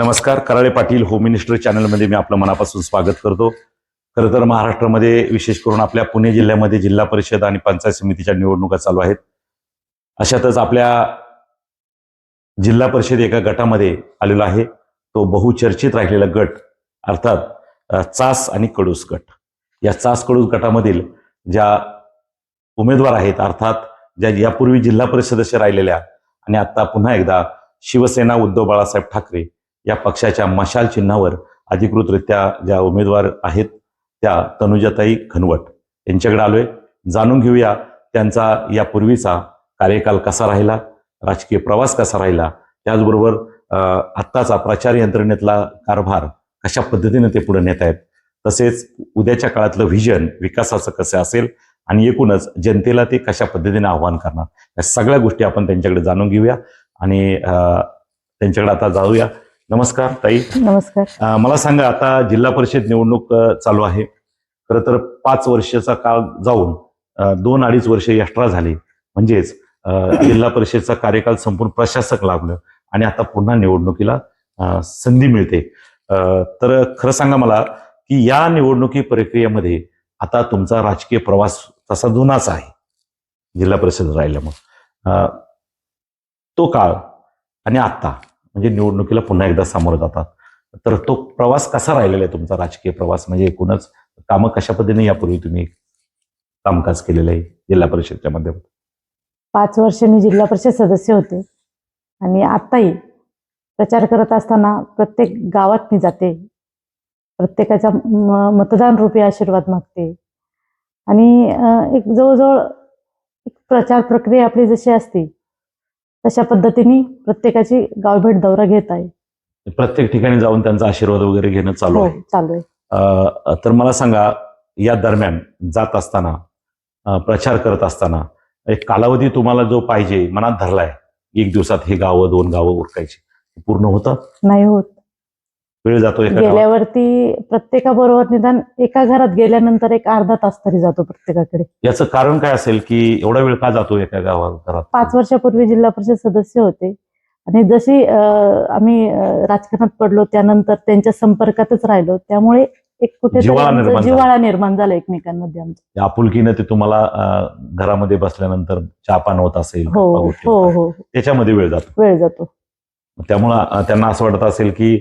नमस्कार Karale Patil home minister चॅनलमध्ये मी आपलं मनापासून स्वागत करतो. खरं तर महाराष्ट्रामध्ये विशेष करून आपल्या पुणे जिल्ह्यामध्ये जिल्हा परिषद आणि पंचायत समितीच्या निवडणुका चालू आहेत. अशातच आपल्या जिल्हा परिषद एका गटामध्ये आलेला आहे. तो बहुचर्चित राहिलेला गट अर्थात चास आणि कडूस गट. या चास कडूस गटामधील ज्या उमेदवार आहेत अर्थात ज्या यापूर्वी जिल्हा परिषद सदस्य राहिलेल्या आणि आता पुन्हा एकदा शिवसेना उद्धव बाळासाहेब ठाकरे या पक्षाच्या मशाल चिन्हावर अधिकृतरित्या ज्या उमेदवार आहेत त्या तनुजाताई घनवट यांच्याकडे आलोय. जाणून घेऊया त्यांचा यापूर्वीचा कार्यकाल कसा राहिला राजकीय प्रवास कसा राहिला त्याचबरोबर अं, आत्ताचा प्रचार यंत्रणेतला कारभार कशा पद्धतीने ते पुढे नेत आहेत तसेच उद्याच्या काळातलं व्हिजन विकासाचं कसं असेल आणि एकूणच जनतेला ते कशा पद्धतीने आव्हान करणार या सगळ्या गोष्टी आपण त्यांच्याकडे जाणून घेऊया आणि अं, त्यांच्याकडे आता जाऊया. नमस्कार ताई. नमस्कार. मला सांगा आता जिल्हा परिषद निवडणूक चालू आहे. खरं तर पाच वर्षाचा काळ जाऊन दोन अडीच वर्ष एक्स्ट्रा झाली. म्हणजेच जिल्हा परिषदचा कार्यकाल संपूर्ण प्रशासक लाभलं आणि आता पुन्हा निवडणुकीला संधी मिळते. तर खरं सांगा मला की या निवडणुकी प्रक्रियेमध्ये आता तुमचा राजकीय प्रवास तसा जुनाच आहे जिल्हा परिषद राहिल्यामुळे. तो काळ आणि आता म्हणजे निवडणुकीला पुन्हा एकदा सामोरं जातात. तर तो प्रवास कसा राहिलेला आहे तुमचा राजकीय प्रवास? म्हणजे एकूणच कामं कशा पद्धतीने यापूर्वी तुम्ही कामकाज केलेलं आहे जिल्हा परिषदच्या माध्यमातून? पाच वर्ष मी जिल्हा परिषद सदस्य होते. आणि आत्ताही प्रचार करत असताना प्रत्येक गावात मी जाते. प्रत्येकाचा म- मतदान रूपी आशीर्वाद मागते. आणि एक जवळजवळ एक प्रचार प्रक्रिया आपली जशी असते तशा पद्धतीने प्रत्येकाची गावभेट दौरा घेत आहे. प्रत्येक ठिकाणी जाऊन त्यांचा आशीर्वाद वगैरे घेणं चालू हो आहे. चालू आहे. अं, तर मला सांगा या दरम्यान जात असताना अं, प्रचार करत असताना एक कालावधी तुम्हाला जो पाहिजे मनात धरलाय एक दिवसात हे गावं दोन गावं उरकायची पूर्ण होतं? नाही होत. वेळ जातो गेल्यावरती प्रत्येकाबरोबर निदान एका घरात गेल्यानंतर एक अर्धा तास तरी जातो प्रत्येकाकडे. याचं कारण काय असेल की एवढा वेळ का जातो एका गावात घरात? पाच वर्षापूर्वी जिल्हा परिषद सदस्य होते. आणि जशी आम्ही राजकारणात पडलो त्यानंतर त्यांच्या संपर्कातच राहिलो. त्यामुळे एक जिव्हाळा आमचा निर्माण झाला. एकमेकांमध्ये आमचा. आपुलकीनं ते तुम्हाला घरामध्ये बसल्यानंतर चहा पान होत असेल हो हो हो. हो. त्याच्यामध्ये वेळ जातो. वेळ जातो. त्यामुळं त्यांना असं वाटत असेल की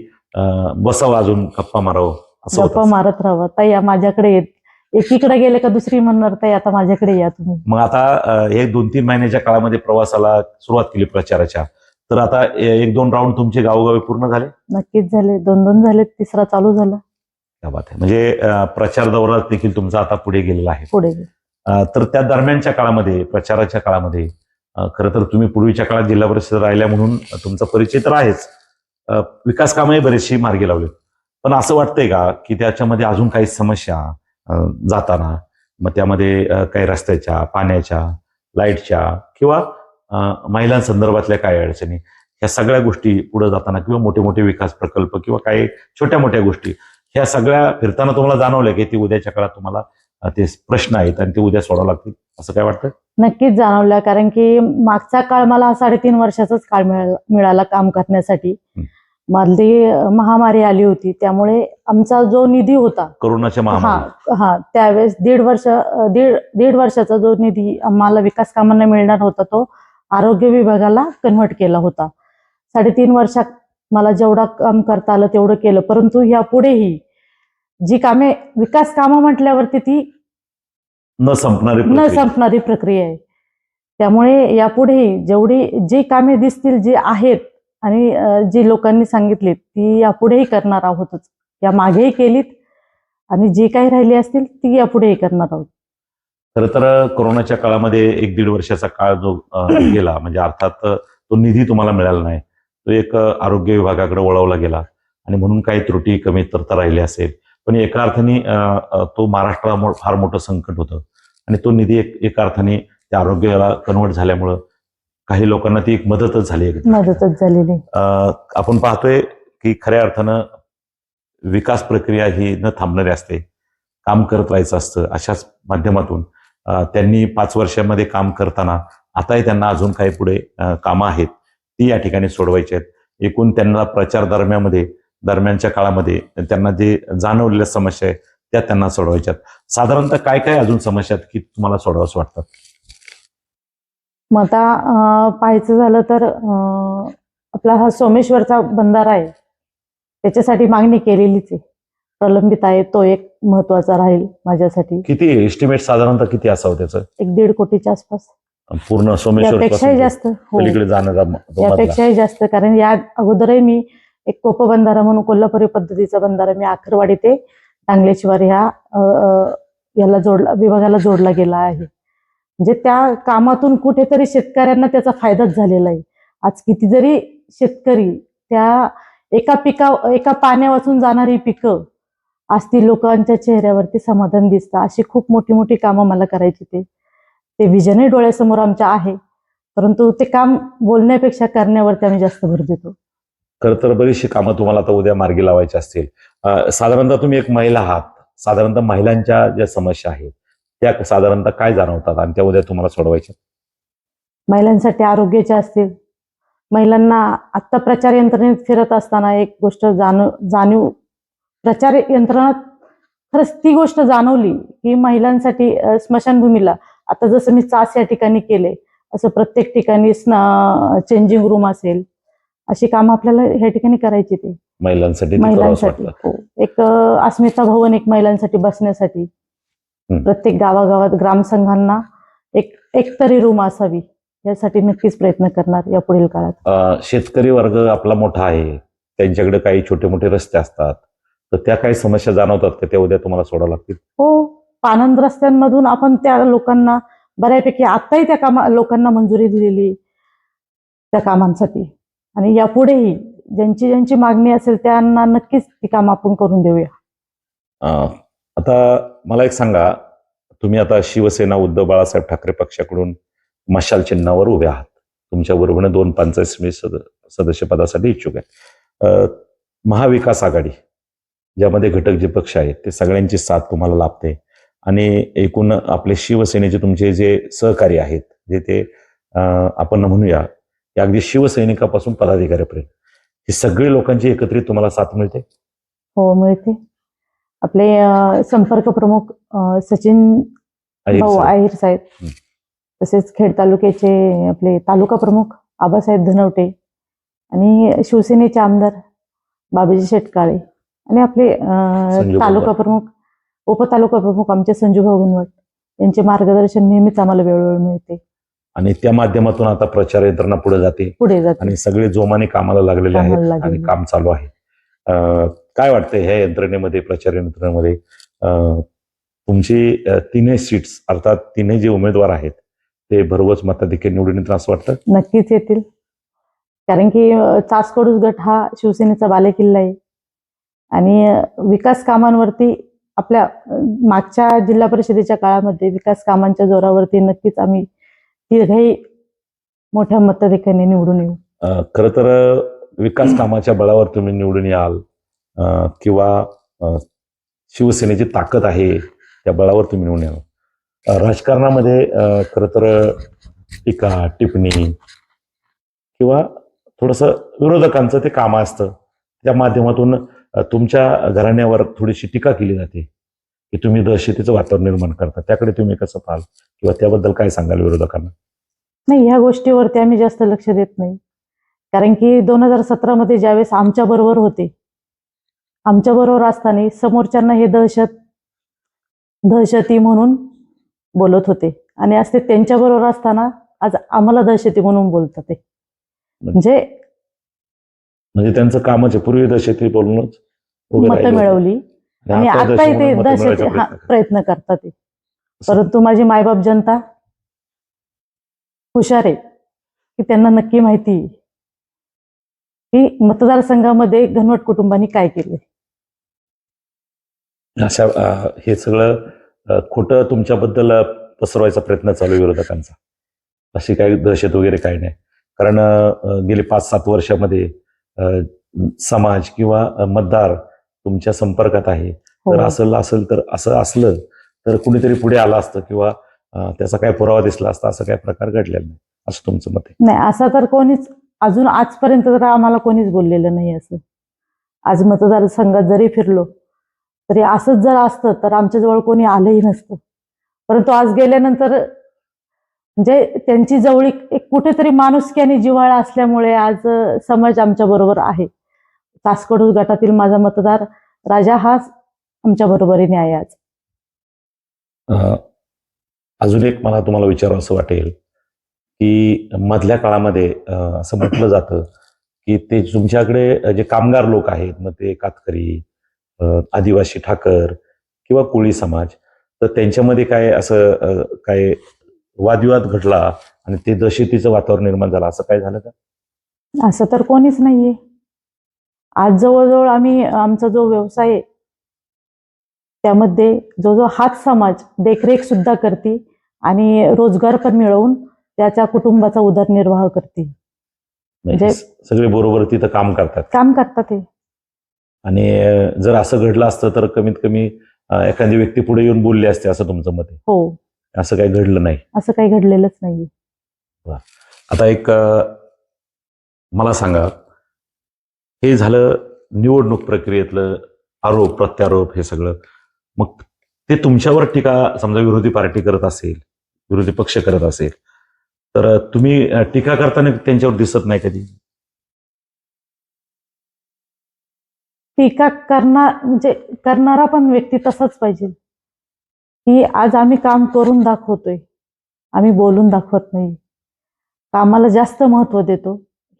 बसावं अजून गप्पा मारावं असं गप्पा होतं मारत राहावं. ताई या माझ्याकडे येत. एकीकडे गेले का दुसरी म्हणणार ताई आता माझ्याकडे या तुम्ही. मग आता अं, हे दोन तीन महिन्याच्या काळामध्ये प्रवासाला सुरुवात केली प्रचाराच्या. तर आता ए- एक दोन राऊंड तुमचे गावोगावी पूर्ण झाले? नक्कीच झाले. दोन दोन झाले. तिसरा चालू झाला. त्या बात आहे. म्हणजे अं, प्रचार दौरा देखील तुमचा आता पुढे गेलेला आहे. पुढे अं, तर त्या दरम्यानच्या काळामध्ये प्रचाराच्या काळामध्ये अं, खरं तर तुम्ही पूर्वीच्या काळात जिल्हा परिषद राहिल्या म्हणून तुमचा परिचय तर आहेच. विकास कामंही बरेचशी मार्गी लावली पण असं वाटतंय का की त्याच्यामध्ये अजून काही समस्या जाताना मग त्यामध्ये काही रस्त्याच्या पाण्याच्या लाईटच्या किंवा महिलांसंदर्भातल्या काही अडचणी ह्या सगळ्या गोष्टी पुढे जाताना किंवा मोठे मोठे विकास प्रकल्प किंवा काही छोट्या मोठ्या गोष्टी ह्या सगळ्या फिरताना तुम्हाला जाणवलं की ती उद्याच्या काळात तुम्हाला ते प्रश्न आहेत आणि ते उद्या सोडावं लागतील? असं काय वाटतं नक्कीच जाणवलं कारण की मागचा काळ मला साडेतीन वर्षाचाच काळ मिळाला मिळाला काम करण्यासाठी. मधली महामारी आली होती त्यामुळे आमचा जो निधी होता कोरोनाच्या हा महामारी. हा त्यावेळेस दीड वर्ष दीड दीड वर्षाचा जो निधी आम्हाला विकास कामांना मिळणार होता तो आरोग्य विभागाला कन्व्हर्ट केला होता. साडेतीन वर्षात मला जेवढा काम करता आलं तेवढं केलं परंतु यापुढेही जी कामे विकास कामं म्हटल्यावरती ती न संपणारी न. संपणारी प्रक्रिया आहे. त्यामुळे यापुढेही जेवढी जी कामे दिसतील जी आहेत आणि जी लोकांनी सांगितलीत ती यापुढेही करणार आहोतच. या मागेही केलीत आणि जी काही राहिली असतील ती यापुढेही करणार आहोत. खरं तर कोरोनाच्या काळामध्ये एक दीड वर्षाचा काळ जो गेला म्हणजे अर्थात तो निधी तुम्हाला मिळाला नाही. तो एक आरोग्य विभागाकडे वळवला गेला आणि म्हणून काही त्रुटी कमी तरता राहिली असेल. पण एका अर्थाने तो महाराष्ट्रामुळे फार मोठं संकट होतं आणि तो निधी एक एका अर्थाने त्या आरोग्याला कन्वर्ट झाल्यामुळं काही लोकांना ती एक मदतच झाली मदतच झालेली. आपण पाहतोय की खऱ्या अर्थानं विकास प्रक्रिया ही न थांबणारी असते. काम करत राहायचं असतं. अशाच माध्यमातून त्यांनी पाच वर्षामध्ये काम करताना आताही त्यांना अजून काही पुढे कामं आहेत. ती या ठिकाणी सोडवायची आहेत. एकूण त्यांना प्रचार दरम्यामध्ये दरम्यानच्या काळामध्ये त्यांना जे जाणवलेल्या समस्या आहेत त्या त्यांना सोडवायच्यात साधारणतः काय काय अजून समस्या आहेत की तुम्हाला सोडवास वाटतात मग आता पाहायचं झालं तर आपला हा सोमेश्वरचा बंधारा आहे. त्याच्यासाठी मागणी केलेलीच आहे. प्रलंबित आहे. तो एक महत्त्वाचा राहील माझ्यासाठी. किती एस्टिमेट साधारणतः किती असावं त्याचं? एक दीड कोटीच्या आसपास. पूर्ण सोमेश्वर यापेक्षाही जास्त. हो. पलीकडे जास्त. कारण या अगोदरही मी एक कोप बंधारा म्हणून कोल्हापुरी पद्धतीचा बंधारा मी आखरवाडी ते टांगलेश्वर ह्या याला जोडला विभागाला जोडला गेला आहे. म्हणजे त्या कामातून कुठेतरी शेतकऱ्यांना त्याचा फायदाच झालेला आहे. आज किती जरी शेतकरी त्या एका पिका एका पाण्या वाचून जाणारी पिकं आज ती लोकांच्या चेहऱ्यावरती समाधान दिसतं. अशी खूप मोठी मोठी कामं मला करायची ते. ते विजनही डोळ्यासमोर आमच्या आहे. परंतु ते काम बोलण्यापेक्षा करण्यावरती आम्ही जास्त भर देतो. खर तर बरीचशी कामं तुम्हाला आता उद्या मार्गी लावायची असतील. साधारणतः तुम्ही एक महिला आहात. साधारणतः महिलांच्या ज्या समस्या आहेत त्या साधारणतः काय जाणवतात आणि त्या उद्या तुम्हाला सोडवायच्या? महिलांसाठी आरोग्याचे असतील महिलांना आत्ता प्रचार यंत्रणेत फिरत असताना एक गोष्ट जाणव जाणीव प्रचार यंत्रणात खरंच ती गोष्ट जाणवली की महिलांसाठी स्मशानभूमीला आता जसं मी चास या ठिकाणी केले असं प्रत्येक ठिकाणी चेंजिंग रूम असेल अशी कामं आपल्याला ह्या ठिकाणी करायची ते. महिलांसाठी महिलांसाठी हो. एक अस्मिता भवन एक महिलांसाठी बसण्यासाठी. प्रत्येक गावागावात ग्रामसंघांना एक एक तरी रूम असावी यासाठी नक्कीच प्रयत्न करणार या पुढील काळात. शेतकरी वर्ग आपला मोठा आहे. त्यांच्याकडे काही छोटे मोठे रस्ते असतात. तर त्या काही समस्या जाणवतात का? त्या उद्या तुम्हाला सोडावं लागतील. हो पानंद रस्त्यांमधून आपण त्या लोकांना बऱ्यापैकी आत्ताही त्या कामा लोकांना मंजुरी दिलेली त्या कामांसाठी. आणि यापुढेही ज्यांची ज्यांची मागणी असेल त्यांना नक्कीच ती कामं आपण करून देऊया. आता मला एक सांगा तुम्ही आता शिवसेना उद्धव बाळासाहेब ठाकरे पक्षाकडून मशाल चिन्हावर उभे आहात. तुमच्या बरोबरने दोन पंचायत समिती सद सदस्य पदासाठी इच्छुक आहे महाविकास आघाडी ज्यामध्ये घटक जे पक्ष आहेत ते सगळ्यांची साथ तुम्हाला लाभते. आणि एकूण आपले शिवसेनेचे तुमचे जे सहकारी आहेत जे ते आपण म्हणूया की अगदी शिवसैनिकापासून पदाधिकाऱ्यापर्यंत. ही सगळी लोकांची एकत्रित तुम्हाला साथ मिळते? हो मिळते. आपले संपर्क प्रमुख सचिन भाऊ? आहेर साहेब. तसेच खेड तालुक्याचे आपले तालुका प्रमुख आबासाहेब धनवटे आणि शिवसेनेचे आमदार बाबाजी शेटकाळे आणि आपले तालुका. प्रमुख उपतालुका प्रमुख आमचे संजू भाऊ गुणवट यांचे मार्गदर्शन नेहमीच आम्हाला वेळोवेळ मिळते आणि त्या माध्यमातून आता प्रचार यंत्रणा पुढे जाते पुढे जाते आणि सगळे जोमाने कामाला लागलेले आहेत आणि. काम चालू आहे काय वाटतंय ह्या यंत्रणेमध्ये प्रचार यंत्रणेमध्ये? तुमची तिन्ही सीट्स अर्थात तिन्ही जे उमेदवार आहेत ते भरवच मताधिक्य निवडून येतील असं वाटतं? नक्कीच येतील. कारण की चासकडूस गट हा शिवसेनेचा बालेकिल्ला आहे. आणि विकास कामांवरती आपल्या मागच्या जिल्हा परिषदेच्या काळामध्ये विकास कामांच्या जोरावरती नक्कीच आम्ही तिघही मोठ्या मताधिक्याने निवडून येऊ. खरं तर विकास कामाच्या बळावर तुम्ही निवडून याल. किंवा शिवसेनेची ताकद आहे त्या बळावर तुम्ही निवडून येणार राजकारणामध्ये खरं तर टीका टिप्पणी किंवा थोडंसं विरोधकांचं ते काम असतं. त्या माध्यमातून तुमच्या घराण्यावर थोडीशी टीका केली जाते की तुम्ही दहशतीचं वातावरण निर्माण करता. त्याकडे तुम्ही कसं पाहाल? किंवा त्याबद्दल काय सांगाल विरोधकांना? नाही ह्या गोष्टीवरती आम्ही जास्त लक्ष देत नाही. कारण की दोन हजार सतरामध्ये ज्यावेळेस आमच्या बरोबर होते आमच्या बरोबर असताना समोरच्यांना हे दहशत दहशती म्हणून बोलत होते आणि आज ते त्यांच्या बरोबर असताना आज आम्हाला दहशती म्हणून बोलतात ते म्हणजे म्हणजे त्यांचं कामच आहे पूर्वी दहशती बोलूनच मतं. मिळवली आणि आता आताही ते दहशती हा प्रयत्न करतात. ते. परंतु माझी मायबाप जनता हुशार आहे की त्यांना नक्की माहिती की मतदारसंघामध्ये घनवट कुटुंबांनी काय केले अशा हे सगळं खोटं तुमच्याबद्दल पसरवायचा प्रयत्न चालू आहे विरोधकांचा. अशी काही दहशत वगैरे काही नाही. कारण गेली पाच सात वर्षामध्ये समाज किंवा मतदार तुमच्या संपर्कात आहे. हो. तर असं असेल तर असं असलं तर कुणीतरी पुढे आलं असतं किंवा त्याचा काय पुरावा दिसला असता असं काही प्रकार घडलेला नाही असं तुमचं मत आहे. नाही असा तर कोणीच अजून आजपर्यंत तर आम्हाला कोणीच बोललेलं नाही असं. आज मतदारसंघात जरी फिरलो तरी असंच जर असतं तर आमच्याजवळ कोणी आलंही नसतं. परंतु आज गेल्यानंतर म्हणजे त्यांची जवळीक एक कुठेतरी माणुसकी आणि जिव्हाळा असल्यामुळे आज समाज आमच्या बरोबर आहे. तासकडू गटातील माझा मतदार राजा हाच आमच्या बरोबरीने आहे आज. अजून एक मला तुम्हाला विचारावं असं वाटेल की मधल्या काळामध्ये असं म्हटलं जातं की ते तुमच्याकडे जे कामगार लोक आहेत मग ते कातकरी आदिवासी ठाकर किंवा कोळी समाज तर त्यांच्यामध्ये काय असं काय वादविवाद घडला आणि ते दहशतीचं वातावरण निर्माण झालं असं काय झालं का? असं तर कोणीच नाहीये. आज जवळजवळ आम्ही आमचा जो व्यवसाय त्यामध्ये जो जो हाच समाज देखरेख सुद्धा करते आणि रोजगार पण मिळवून त्याच्या कुटुंबाचा उदरनिर्वाह करते. म्हणजे म्हणजे- सगळे बरोबर तिथं काम करतात. काम करतात ते. आणि जर असं घडलं असतं तर कमीत कमी एखादी व्यक्ती पुढे येऊन बोलली असते असं तुमचं मत आहे? हो. असं काही घडलं नाही? असं काही घडलेलंच नाहीये. आता एक मला सांगा. हे झालं निवडणूक प्रक्रियेतलं आरोप प्रत्यारोप हे सगळं. मग ते तुमच्यावर टीका समजा विरोधी पार्टी करत असेल विरोधी पक्ष करत असेल तर तुम्ही टीका करताना त्यांच्यावर दिसत नाही कधी? टीका करणार म्हणजे करणारा पण व्यक्ती तसाच पाहिजे. की आज आम्ही काम करून दाखवतोय. आम्ही बोलून दाखवत नाही. कामाला जास्त महत्त्व देतो.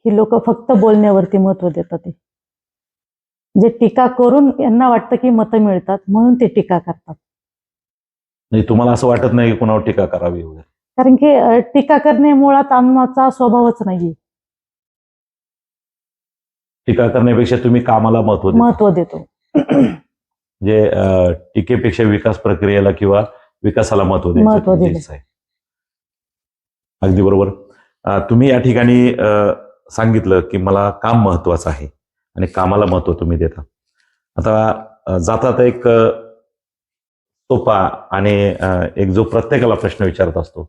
ही लोक फक्त बोलण्यावरती महत्त्व देतात ते जे टीका करून यांना वाटतं की मतं मिळतात म्हणून ते टीका करतात. तुम्हाला असं वाटत नाही की कोणावर टीका करावी वगैरे? कारण की टीका करणे मुळात आमचा स्वभावच नाहीये. टीका करण्यापेक्षा तुम्ही कामाला महत्त्व देता. महत्त्व देतो. म्हणजे अ, टीकेपेक्षा विकास प्रक्रियेला किंवा विकासाला महत्त्व द्यायचं. इच्छा आहे अगदी बरोबर. तुम्ही या ठिकाणी सांगितलं की मला काम महत्वाचं आहे आणि कामाला महत्त्व तुम्ही देता. आता जाता एक सोपा आणि एक जो प्रत्येकाला प्रश्न विचारत असतो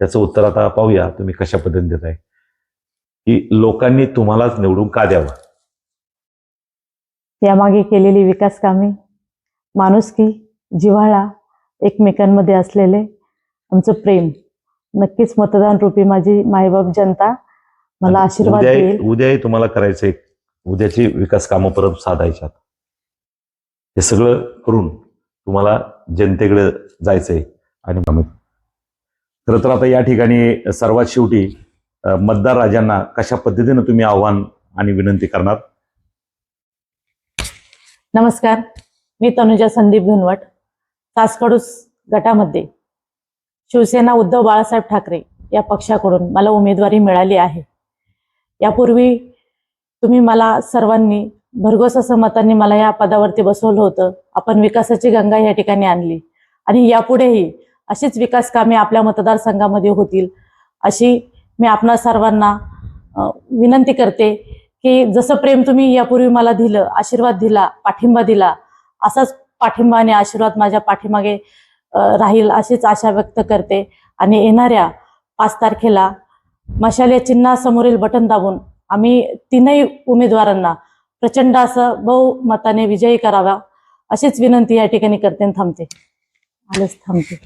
त्याचं उत्तर आता पाहूया तुम्ही कशा पद्धतीने देताय. की लोकांनी तुम्हालाच निवडून का द्यावं? यामागे केलेली विकास कामे माणुसकी जिव्हाळा एकमेकांमध्ये असलेले आमचं प्रेम. नक्कीच मतदान रूपी माझी मायबाप जनता मला आशीर्वाद उद्या देईल. उद्याही तुम्हाला करायचंय उद्याची विकास कामं परत साधायच्यात. हे सगळं करून तुम्हाला जनतेकडे जायचंय आणि खरं तर आता या ठिकाणी सर्वात शेवटी मतदार राजांना कशा पद्धतीनं तुम्ही आव्हान आणि विनंती करणार? नमस्कार मी तनुजा संदीप घनवट सासकडूस गटामध्ये. शिवसेना उद्धव बाळासाहेब ठाकरे या पक्षाकडून मला उमेदवारी मिळाली आहे. यापूर्वी तुम्ही मला सर्वांनी भरघोस असं मतांनी मला या पदावरती बसवलं होतं. आपण विकासाची गंगा या ठिकाणी आणली. आणि यापुढेही अशीच विकास कामे आपल्या मतदारसंघामध्ये होतील अशी मी आपणा सर्वांना विनंती करते. की जसं प्रेम तुम्ही यापूर्वी मला दिलं आशीर्वाद दिला पाठिंबा दिला असाच पाठिंबा आणि आशीर्वाद माझ्या पाठीमागे राहील अशीच आशा व्यक्त करते. आणि येणाऱ्या पाच तारखेला मशाल या चिन्हासमोरील बटन दाबून आम्ही तीनही उमेदवारांना प्रचंड असं बहुमताने विजयी करावा अशीच विनंती या ठिकाणी करते आणि थांबते. आलेच थांबते.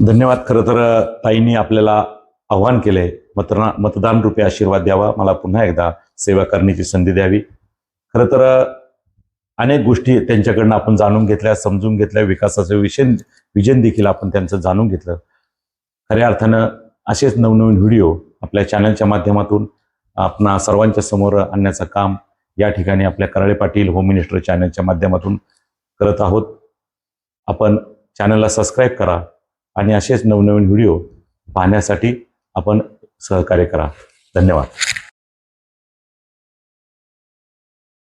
धन्यवाद. खरं तर ताईंनी आपल्याला आव्हान केले मतदान मतदान रूपे आशीर्वाद द्यावा. मला पुन्हा एकदा सेवा करण्याची संधी द्यावी. खरं तर अनेक गोष्टी त्यांच्याकडनं आपण जाणून घेतल्या समजून घेतल्या विकासाचं विषय विजन देखील आपण त्यांचं जाणून घेतलं. खऱ्या अर्थानं असेच नवनवीन व्हिडिओ आपल्या चॅनलच्या माध्यमातून आपणा सर्वांच्या समोर आणण्याचं काम या ठिकाणी आपल्या कराळे पाटील होम मिनिस्टर चॅनलच्या माध्यमातून करत आहोत. आपण चॅनलला सबस्क्राईब करा आणि असेच नवनवीन व्हिडिओ पाहण्यासाठी आपण सहकार्य करा. धन्यवाद.